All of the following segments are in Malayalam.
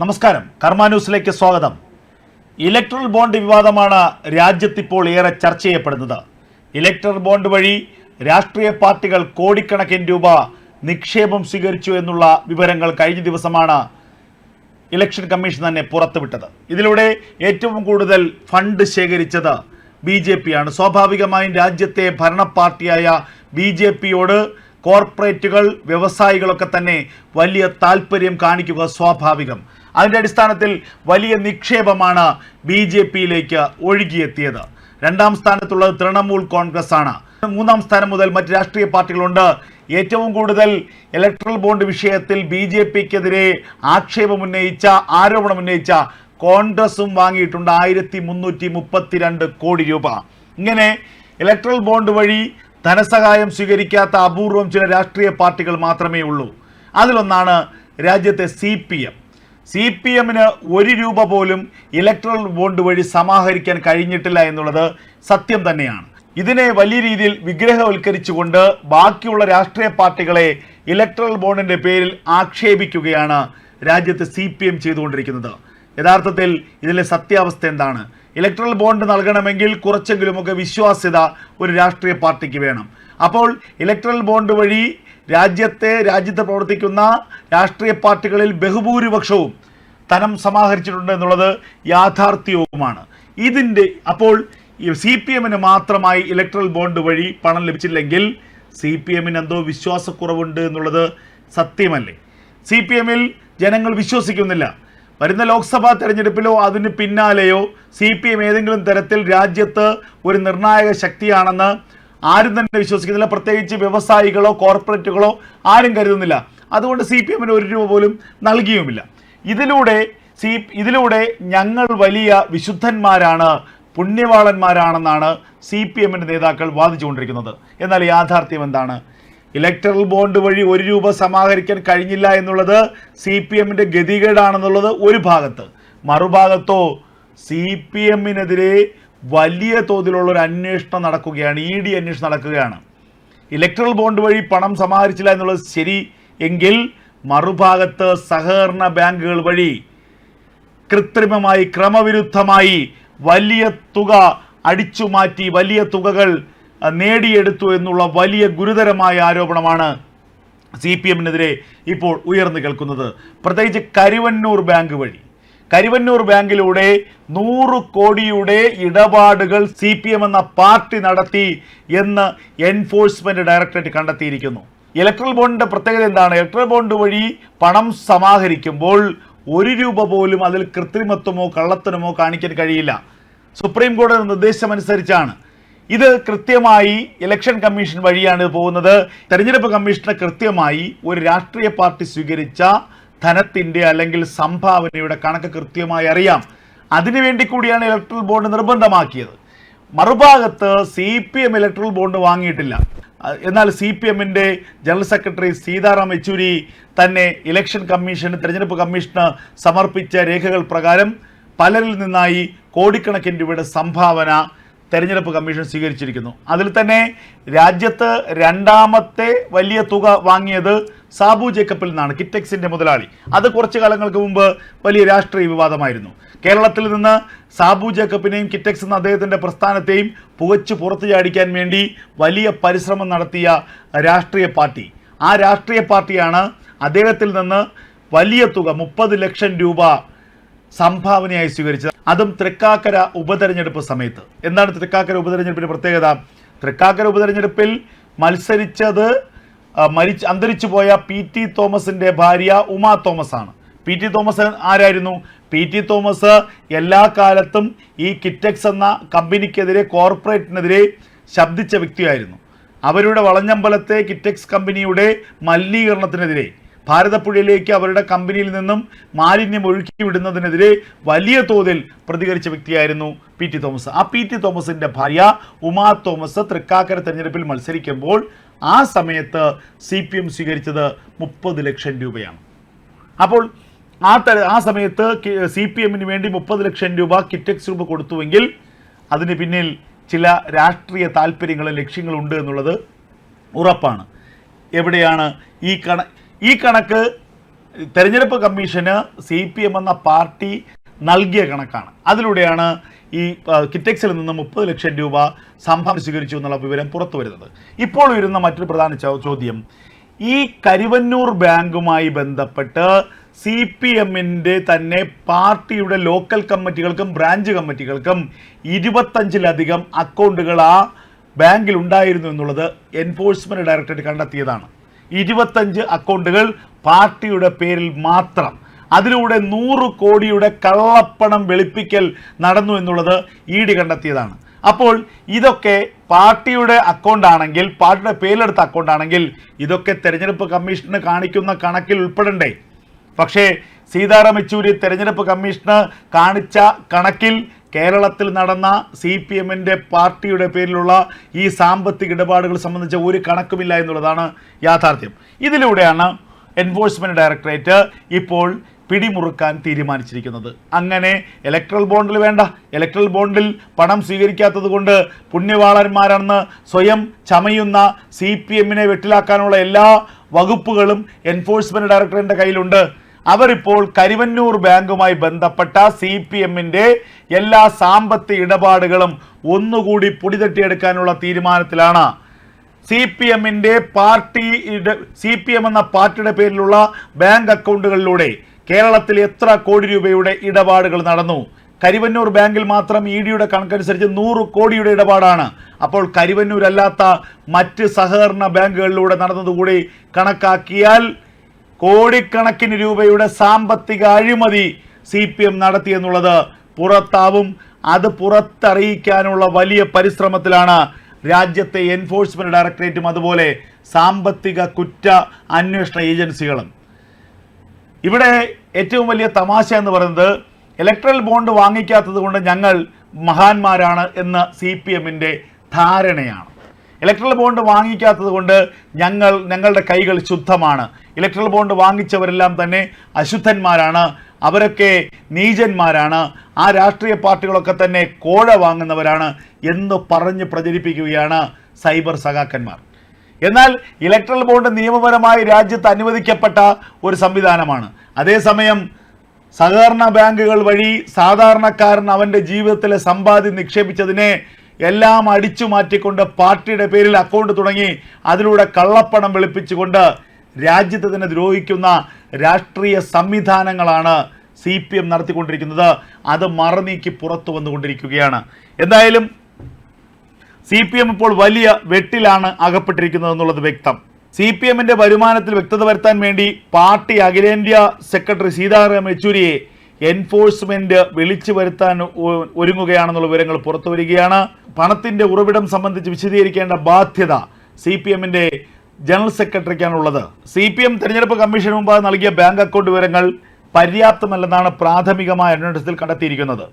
നമസ്കാരം. കർമ്മ ന്യൂസിലേക്ക് സ്വാഗതം. ഇലക്ട്രൽ ബോണ്ട് വിവാദമാണ് രാജ്യത്തിപ്പോൾ ഏറെ ചർച്ച ചെയ്യപ്പെടുന്നത്. ഇലക്ട്രൽ ബോണ്ട് വഴി രാഷ്ട്രീയ പാർട്ടികൾ കോടിക്കണക്കിന് രൂപ നിക്ഷേപം സ്വീകരിച്ചു എന്നുള്ള വിവരങ്ങൾ കഴിഞ്ഞ ദിവസമാണ് ഇലക്ഷൻ കമ്മീഷൻ തന്നെ പുറത്തുവിട്ടത്. ഇതിലൂടെ ഏറ്റവും കൂടുതൽ ഫണ്ട് ശേഖരിച്ചത് ബി ജെ പി ആണ് സ്വാഭാവികമായും രാജ്യത്തെ ഭരണ പാർട്ടിയായ ബി ജെ പിയോട് കോർപ്പറേറ്റുകൾ വ്യവസായികളൊക്കെ തന്നെ വലിയ താല്പര്യം കാണിക്കുക സ്വാഭാവികം. അതിന്റെ അടിസ്ഥാനത്തിൽ വലിയ നിക്ഷേപമാണ് ബി ജെ പിയിലേക്ക് ഒഴുകിയെത്തിയത്. രണ്ടാം സ്ഥാനത്തുള്ളത് തൃണമൂൽ കോൺഗ്രസ് ആണ് മൂന്നാം സ്ഥാനം മുതൽ മറ്റ് രാഷ്ട്രീയ പാർട്ടികളുണ്ട്. ഏറ്റവും കൂടുതൽ ഇലക്ട്രൽ ബോണ്ട് വിഷയത്തിൽ ബി ജെ പിക്കെതിരെ ആക്ഷേപമുന്നയിച്ച ആരോപണമുന്നയിച്ച കോൺഗ്രസും വാങ്ങിയിട്ടുണ്ട് ആയിരത്തി മുന്നൂറ്റി മുപ്പത്തിരണ്ട് കോടി രൂപ. ഇങ്ങനെ ഇലക്ട്രൽ ബോണ്ട് വഴി ധനസഹായം സ്വീകരിക്കാത്ത അപൂർവം ചില രാഷ്ട്രീയ പാർട്ടികൾ മാത്രമേ ഉള്ളൂ അതിലൊന്നാണ് രാജ്യത്തെ സി സി പി എമ്മിന് ഒരു രൂപ പോലും ഇലക്ട്രൽ ബോണ്ട് വഴി സമാഹരിക്കാൻ കഴിഞ്ഞിട്ടില്ല എന്നുള്ളത് സത്യം തന്നെയാണ്. ഇതിനെ വലിയ രീതിയിൽ വിഗ്രഹവൽക്കരിച്ചുകൊണ്ട് ബാക്കിയുള്ള രാഷ്ട്രീയ പാർട്ടികളെ ഇലക്ട്രൽ ബോണ്ടിന്റെ പേരിൽ ആക്ഷേപിക്കുകയാണ് രാജ്യത്ത് സി പി എം ചെയ്തുകൊണ്ടിരിക്കുന്നത്. യഥാർത്ഥത്തിൽ ഇതിലെ സത്യാവസ്ഥ എന്താണ്? ഇലക്ട്രൽ ബോണ്ട് നൽകണമെങ്കിൽ കുറച്ചെങ്കിലുമൊക്കെ വിശ്വാസ്യത ഒരു രാഷ്ട്രീയ പാർട്ടിക്ക് വേണം. അപ്പോൾ ഇലക്ട്രൽ ബോണ്ട് വഴി രാജ്യത്തെ രാജ്യത്ത് പ്രവർത്തിക്കുന്ന രാഷ്ട്രീയ പാർട്ടികളിൽ ബഹുഭൂരിപക്ഷവും ധനം സമാഹരിച്ചിട്ടുണ്ട് എന്നുള്ളത് യാഥാർത്ഥ്യവുമാണ്. ഇതിന്റെ അപ്പോൾ സി പി എമ്മിന് മാത്രമായി ഇലക്ട്രൽ ബോണ്ട് വഴി പണം ലഭിച്ചില്ലെങ്കിൽ സി പി എമ്മിന് എന്തോ വിശ്വാസക്കുറവുണ്ട് എന്നുള്ളത് സത്യമല്ലേ? സി പി എമ്മിൽ ജനങ്ങൾ വിശ്വസിക്കുന്നില്ല. വരുന്ന ലോക്സഭാ തെരഞ്ഞെടുപ്പിലോ അതിന് പിന്നാലെയോ സി പി എം ഏതെങ്കിലും തരത്തിൽ രാജ്യത്ത് ഒരു നിർണായക ശക്തിയാണെന്ന് ആരും തന്നെ വിശ്വസിക്കുന്നില്ല. പ്രത്യേകിച്ച് വ്യവസായികളോ കോർപ്പറേറ്റുകളോ ആരും കരുതുന്നില്ല. അതുകൊണ്ട് സി പി എമ്മിന് ഒരു രൂപ പോലും നൽകിയുമില്ല. ഇതിലൂടെ സി ഇതിലൂടെ ഞങ്ങൾ വലിയ വിശുദ്ധന്മാരാണ് പുണ്യവാളന്മാരാണെന്നാണ് സി പി എമ്മിന്റെ നേതാക്കൾ വാദിച്ചുകൊണ്ടിരിക്കുന്നത്. എന്നാൽ യാഥാർത്ഥ്യം എന്താണ്? ഇലക്ട്രൽ ബോണ്ട് വഴി ഒരു രൂപ സമാഹരിക്കാൻ കഴിഞ്ഞില്ല എന്നുള്ളത് സി പി എമ്മിന്റെ ഗതികേടാണെന്നുള്ളത് ഒരു ഭാഗത്ത്. മറുഭാഗത്തോ സി പി എമ്മിനെതിരെ വലിയ തോതിലുള്ള ഒരു അന്വേഷണം നടക്കുകയാണ് ഇ ഡി അന്വേഷണം നടക്കുകയാണ്. ഇലക്ട്രൽ ബോണ്ട് വഴി പണം സമാഹരിച്ചില്ല എന്നുള്ളത് ശരി എങ്കിൽ മറുഭാഗത്ത് സഹകരണ ബാങ്കുകൾ വഴി കൃത്രിമമായി ക്രമവിരുദ്ധമായി വലിയ തുക അടിച്ചു മാറ്റി വലിയ തുകകൾ നേടിയെടുത്തു എന്നുള്ള വലിയ ഗുരുതരമായ ആരോപണമാണ് സി പി എമ്മിനെതിരെ ഇപ്പോൾ ഉയർന്നു കേൾക്കുന്നത്. പ്രത്യേകിച്ച് കരുവന്നൂർ ബാങ്ക് വഴി. കരുവന്നൂർ ബാങ്കിലൂടെ നൂറ് കോടിയുടെ ഇടപാടുകൾ സി പി എം എന്ന പാർട്ടി നടത്തി എന്ന് എൻഫോഴ്സ്മെന്റ് ഡയറക്ടറേറ്റ് കണ്ടെത്തിയിരിക്കുന്നു. ഇലക്ട്രൽ ബോണ്ടിന്റെ പ്രത്യേകത എന്താണ്? ഇലക്ട്രൽ ബോണ്ട് വഴി പണം സമാഹരിക്കുമ്പോൾ ഒരു രൂപ പോലും അതിൽ കൃത്രിമത്വമോ കള്ളത്തനമോ കാണിക്കാൻ കഴിയില്ല. സുപ്രീം കോടതി നിർദ്ദേശമനുസരിച്ചാണ്. ഇത് കൃത്യമായി ഇലക്ഷൻ കമ്മീഷൻ വഴിയാണ് പോകുന്നത്. തെരഞ്ഞെടുപ്പ് കമ്മീഷന് കൃത്യമായി ഒരു രാഷ്ട്രീയ പാർട്ടി സ്വീകരിച്ച ധനത്തിന്റെ അല്ലെങ്കിൽ സംഭാവനയുടെ കണക്ക് കൃത്യമായി അറിയാം. അതിനുവേണ്ടി കൂടിയാണ് ഇലക്ട്രൽ ബോണ്ട് നിർബന്ധമാക്കിയത്. മറുഭാഗത്ത് C P M electoral bond വാങ്ങിയിട്ടില്ല. എന്നാൽ സി പി എമ്മിന്റെ ജനറൽ സെക്രട്ടറി സീതാറാം യെച്ചൂരി തന്നെ ഇലക്ഷൻ കമ്മീഷന് തിരഞ്ഞെടുപ്പ് കമ്മീഷന് സമർപ്പിച്ച രേഖകൾ പ്രകാരം പലരിൽ നിന്നായി കോടിക്കണക്കിന് രൂപയുടെ സംഭാവന തെരഞ്ഞെടുപ്പ് കമ്മീഷൻ സ്വീകരിച്ചിരിക്കുന്നു. അതിൽ തന്നെ രാജ്യത്ത് രണ്ടാമത്തെ വലിയ തുക വാങ്ങിയത് സാബു ജേക്കപ്പിൽ നിന്നാണ് കിറ്റക്സിന്റെ മുതലാളി. അത് കുറച്ച് കാലങ്ങൾക്ക് മുമ്പ് വലിയ രാഷ്ട്രീയ വിവാദമായിരുന്നു. കേരളത്തിൽ നിന്ന് സാബു ജേക്കപ്പിനെയും കിറ്റക്സ് എന്ന അദ്ദേഹത്തിന്റെ പ്രസ്ഥാനത്തെയും പുകച്ചു പുറത്തു ചാടിക്കാൻ വേണ്ടി വലിയ പരിശ്രമം നടത്തിയ രാഷ്ട്രീയ പാർട്ടി. ആ രാഷ്ട്രീയ പാർട്ടിയാണ് അദ്ദേഹത്തിൽ നിന്ന് വലിയ തുക മുപ്പത് ലക്ഷം രൂപ സംഭാവനയായി സ്വീകരിച്ചത്. അതും തൃക്കാക്കര ഉപതെരഞ്ഞെടുപ്പ് സമയത്ത്. എന്താണ് തൃക്കാക്കര ഉപതെരഞ്ഞെടുപ്പിന്റെ പ്രത്യേകത? തൃക്കാക്കര ഉപതെരഞ്ഞെടുപ്പിൽ മത്സരിച്ചത് മരിച്ച് അന്തരിച്ചു പോയ പി ടി തോമസിന്റെ ഭാര്യ ഉമാ തോമസ് ആണ് പി ടി തോമസ് ആരായിരുന്നു? പി ടി തോമസ് എല്ലാ കാലത്തും ഈ കിറ്റക്സ് എന്ന കമ്പനിക്കെതിരെ കോർപ്പറേറ്റിനെതിരെ ശബ്ദിച്ച വ്യക്തിയായിരുന്നു. അവരുടെ വളഞ്ഞമ്പലത്തെ കിറ്റക്സ് കമ്പനിയുടെ മലിനീകരണത്തിനെതിരെ ഭാരതപ്പുഴയിലേക്ക് അവരുടെ കമ്പനിയിൽ നിന്നും മാലിന്യം ഒഴുക്കി വിടുന്നതിനെതിരെ വലിയ തോതിൽ പ്രതികരിച്ച വ്യക്തിയായിരുന്നു പി ടി തോമസ്. ആ പി ടി തോമസിന്റെ ഭാര്യ ഉമാ തോമസ് തൃക്കാക്കര തെരഞ്ഞെടുപ്പിൽ മത്സരിക്കുമ്പോൾ ആ സമയത്ത് സി പി എം സ്വീകരിച്ചത് മുപ്പത് ലക്ഷം രൂപയാണ്. അപ്പോൾ ആ തര ആ സമയത്ത് സി പി എമ്മിന് വേണ്ടി മുപ്പത് ലക്ഷം രൂപ കിറ്റക്സ് രൂപ കൊടുത്തുവെങ്കിൽ അതിന് പിന്നിൽ ചില രാഷ്ട്രീയ താല്പര്യങ്ങളും ലക്ഷ്യങ്ങളും ഉണ്ട് എന്നുള്ളത് ഉറപ്പാണ്. എവിടെയാണ് ഈ കണ ഈ കണക്ക് തെരഞ്ഞെടുപ്പ് കമ്മീഷന് സി പി എം എന്ന പാർട്ടി നൽകിയ കണക്കാണ്. അതിലൂടെയാണ് ഈ കിറ്റക്സിൽ നിന്ന് മുപ്പത് ലക്ഷം രൂപ സംഭാവന സ്വീകരിച്ചു എന്നുള്ള വിവരം പുറത്തു വരുന്നത്. ഇപ്പോൾ വരുന്ന മറ്റൊരു പ്രധാന ചോദ്യം. ഈ കരുവന്നൂർ ബാങ്കുമായി ബന്ധപ്പെട്ട് സി പി എമ്മിന്റെ തന്നെ പാർട്ടിയുടെ ലോക്കൽ കമ്മിറ്റികൾക്കും ബ്രാഞ്ച് കമ്മിറ്റികൾക്കും ഇരുപത്തഞ്ചിലധികം അക്കൗണ്ടുകൾ ആ ബാങ്കിൽ ഉണ്ടായിരുന്നു എന്നുള്ളത് എൻഫോഴ്സ്മെന്റ് ഡയറക്ടറേറ്റ് കണ്ടെത്തിയതാണ്. ഇരുപത്തഞ്ച് അക്കൗണ്ടുകൾ പാർട്ടിയുടെ പേരിൽ മാത്രം. അതിലൂടെ നൂറ് കോടിയുടെ കള്ളപ്പണം വെളുപ്പിക്കൽ നടന്നു എന്നുള്ളത് ഇ ഡി കണ്ടെത്തിയതാണ്. അപ്പോൾ ഇതൊക്കെ പാർട്ടിയുടെ അക്കൗണ്ട് ആണെങ്കിൽ പാർട്ടിയുടെ പേരിലെടുത്ത അക്കൗണ്ട് ആണെങ്കിൽ ഇതൊക്കെ തെരഞ്ഞെടുപ്പ് കമ്മീഷന് കാണിക്കുന്ന കണക്കിൽ ഉൾപ്പെടണ്ടേ? പക്ഷേ സീതാറാം യെച്ചൂരി തെരഞ്ഞെടുപ്പ് കമ്മീഷന് കാണിച്ച കണക്കിൽ കേരളത്തിൽ നടന്ന സി പി എമ്മിന്റെ പാർട്ടിയുടെ പേരിലുള്ള ഈ സാമ്പത്തിക ഇടപാടുകൾ സംബന്ധിച്ച ഒരു കണക്കുമില്ല എന്നുള്ളതാണ് യാഥാർത്ഥ്യം. ഇതിലൂടെയാണ് എൻഫോഴ്സ്മെന്റ് ഡയറക്ടറേറ്റ് ഇപ്പോൾ പിടിമുറുക്കാൻ തീരുമാനിച്ചിരിക്കുന്നത്. അങ്ങനെ ഇലക്ട്രൽ ബോണ്ടിൽ വേണ്ട ഇലക്ട്രൽ ബോണ്ടിൽ പണം സ്വീകരിക്കാത്തത് കൊണ്ട് പുണ്യവാളന്മാരാണെന്ന് സ്വയം ചമയുന്ന സി പി എമ്മിനെ വെട്ടിലാക്കാനുള്ള എല്ലാ വകുപ്പുകളും എൻഫോഴ്സ്മെന്റ് ഡയറക്ടറേറ്റിന്റെ കയ്യിലുണ്ട്. അവരിപ്പോൾ കരിവന്നൂർ ബാങ്കുമായി ബന്ധപ്പെട്ട സി പി എമ്മിന്റെ എല്ലാ സാമ്പത്തിക ഇടപാടുകളും ഒന്നുകൂടി പൊടിതട്ടിയെടുക്കാനുള്ള തീരുമാനത്തിലാണ്. സി പി എമ്മിന്റെ പാർട്ടി സി പി എം എന്ന പാർട്ടിയുടെ പേരിലുള്ള ബാങ്ക് അക്കൗണ്ടുകളിലൂടെ കേരളത്തിൽ എത്ര കോടി രൂപയുടെ ഇടപാടുകൾ നടന്നു? കരിവന്നൂർ ബാങ്കിൽ മാത്രം ഇ ഡിയുടെ കണക്കനുസരിച്ച് നൂറ് കോടിയുടെ ഇടപാടാണ്. അപ്പോൾ കരിവന്നൂർ അല്ലാത്ത മറ്റ് സഹകരണ ബാങ്കുകളിലൂടെ നടന്നതുകൂടി കണക്കാക്കിയാൽ കോടിക്കണക്കിന് രൂപയുടെ സാമ്പത്തിക അഴിമതി സി പി എം നടത്തിയെന്നുള്ളത് പുറത്താവും. അത് പുറത്തറിയിക്കാനുള്ള വലിയ പരിശ്രമത്തിലാണ് രാജ്യത്തെ എൻഫോഴ്സ്മെന്റ് ഡയറക്ടറേറ്റും അതുപോലെ സാമ്പത്തിക കുറ്റ അന്വേഷണ ഏജൻസികളും. ഇവിടെ ഏറ്റവും വലിയ തമാശ എന്ന് പറയുന്നത് ഇലക്ട്രൽ ബോണ്ട് വാങ്ങിക്കാത്തത് കൊണ്ട് ഞങ്ങൾ മഹാന്മാരാണ് എന്ന സി പി എമ്മിന്റെ ധാരണയാണ്. ഇലക്ട്രൽ ബോണ്ട് വാങ്ങിക്കാത്തത് കൊണ്ട് ഞങ്ങൾ ഞങ്ങളുടെ കൈകൾ ശുദ്ധമാണ്. ഇലക്ട്രൽ ബോണ്ട് വാങ്ങിച്ചവരെല്ലാം തന്നെ അശുദ്ധന്മാരാണ്. അവരൊക്കെ നീചന്മാരാണ്. ആ രാഷ്ട്രീയ പാർട്ടികളൊക്കെ തന്നെ കോഴ വാങ്ങുന്നവരാണ് എന്ന് പറഞ്ഞ് പ്രചരിപ്പിക്കുകയാണ് സൈബർ സഖാക്കന്മാർ. എന്നാൽ ഇലക്ട്രൽ ബോണ്ട് നിയമപരമായി രാജ്യത്ത് അനുവദിക്കപ്പെട്ട ഒരു സംവിധാനമാണ്. അതേസമയം സഹകരണ ബാങ്കുകൾ വഴി സാധാരണക്കാരൻ അവന്റെ ജീവിതത്തിലെ സമ്പാദ്യം നിക്ഷേപിച്ചതിനെ എല്ലാം അടിച്ചു മാറ്റിക്കൊണ്ട് പാർട്ടിയുടെ പേരിൽ അക്കൗണ്ട് തുടങ്ങി അതിലൂടെ കള്ളപ്പണം വെളുപ്പിച്ചുകൊണ്ട് രാജ്യത്തെ തന്നെ ദ്രോഹിക്കുന്ന രാഷ്ട്രീയ സംവിധാനങ്ങളാണ് സി പി എം നടത്തിക്കൊണ്ടിരിക്കുന്നത്. അത് മറനീക്കി പുറത്തു വന്നുകൊണ്ടിരിക്കുകയാണ്. എന്തായാലും സി പി എം ഇപ്പോൾ വലിയ വെട്ടിലാണ് അകപ്പെട്ടിരിക്കുന്നത് എന്നുള്ളത് വ്യക്തം. സി പി എമ്മിന്റെ വരുമാനത്തിൽ വ്യക്തത വരുത്താൻ വേണ്ടി പാർട്ടി അഖിലേന്ത്യാ സെക്രട്ടറി സീതാറാം യെച്ചൂരിയെ എൻഫോഴ്സ്മെന്റ് വിളിച്ചു വരുത്താൻ ഒരുങ്ങുകയാണെന്നുള്ള വിവരങ്ങൾ പുറത്തു വരികയാണ്. പണത്തിന്റെ ഉറവിടം സംബന്ധിച്ച് വിശദീകരിക്കേണ്ട ബാധ്യത സി പി എമ്മിന്റെ ജനറൽ സെക്രട്ടറിക്കാണുള്ളത്. സി പി എം തെരഞ്ഞെടുപ്പ് കമ്മീഷന് മുമ്പാകെ നൽകിയ ബാങ്ക് അക്കൗണ്ട് വിവരങ്ങൾ പര്യാപ്തമല്ലെന്നാണ് പ്രാഥമികമായ അന്വേഷണത്തിൽ കണ്ടെത്തിയിരിക്കുന്നത്.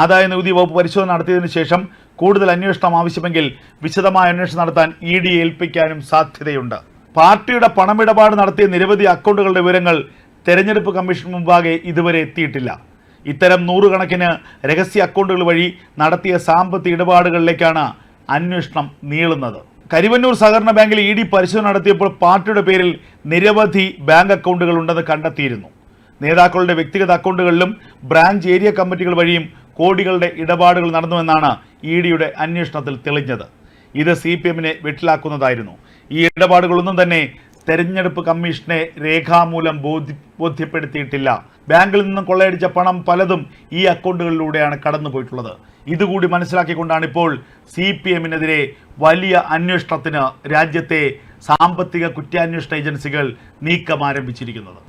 ആദായ നികുതി വകുപ്പ് പരിശോധന നടത്തിയതിനു ശേഷം കൂടുതൽ അന്വേഷണം ആവശ്യമെങ്കിൽ വിശദമായ അന്വേഷണം നടത്താൻ ഇ ഡി ഏൽപ്പിക്കാനും സാധ്യതയുണ്ട്. പാർട്ടിയുടെ പണമിടപാട് നടത്തിയ നിരവധി അക്കൗണ്ടുകളുടെ വിവരങ്ങൾ തെരഞ്ഞെടുപ്പ് കമ്മീഷൻ മുമ്പാകെ ഇതുവരെ എത്തിയിട്ടില്ല. ഇത്തരം നൂറുകണക്കിന് രഹസ്യ അക്കൗണ്ടുകൾ വഴി നടത്തിയ സാമ്പത്തിക ഇടപാടുകളിലേക്കാണ് അന്വേഷണം നീളുന്നത്. കരിവന്നൂർ സഹകരണ ബാങ്കിൽ ഇ ഡി പരിശോധന നടത്തിയപ്പോൾ പാർട്ടിയുടെ പേരിൽ നിരവധി ബാങ്ക് അക്കൗണ്ടുകൾ ഉണ്ടെന്ന് കണ്ടെത്തിയിരുന്നു. നേതാക്കളുടെ വ്യക്തിഗത അക്കൗണ്ടുകളിലും ബ്രാഞ്ച് ഏരിയ കമ്മിറ്റികൾ വഴിയും കോടികളുടെ ഇടപാടുകൾ നടന്നുവെന്നാണ് ഇ ഡിയുടെ അന്വേഷണത്തിൽ തെളിഞ്ഞത്. ഇത് സി പി എമ്മിനെ വെട്ടിലാക്കുന്നതായിരുന്നു. ഈ ഇടപാടുകളൊന്നും തന്നെ തെരഞ്ഞെടുപ്പ് കമ്മീഷനെ രേഖാമൂലം ബോധ്യ ബോധ്യപ്പെടുത്തിയിട്ടില്ല. ബാങ്കിൽ നിന്നും കൊള്ളയടിച്ച പണം പലതും ഈ അക്കൗണ്ടുകളിലൂടെയാണ് കടന്നുപോയിട്ടുള്ളത്. ഇതുകൂടി മനസ്സിലാക്കിക്കൊണ്ടാണ് ഇപ്പോൾ സി പി എമ്മിനെതിരെ വലിയ അന്വേഷണത്തിന് രാജ്യത്തെ സാമ്പത്തിക കുറ്റാന്വേഷണ ഏജൻസികൾ നീക്കം ആരംഭിച്ചിരിക്കുന്നത്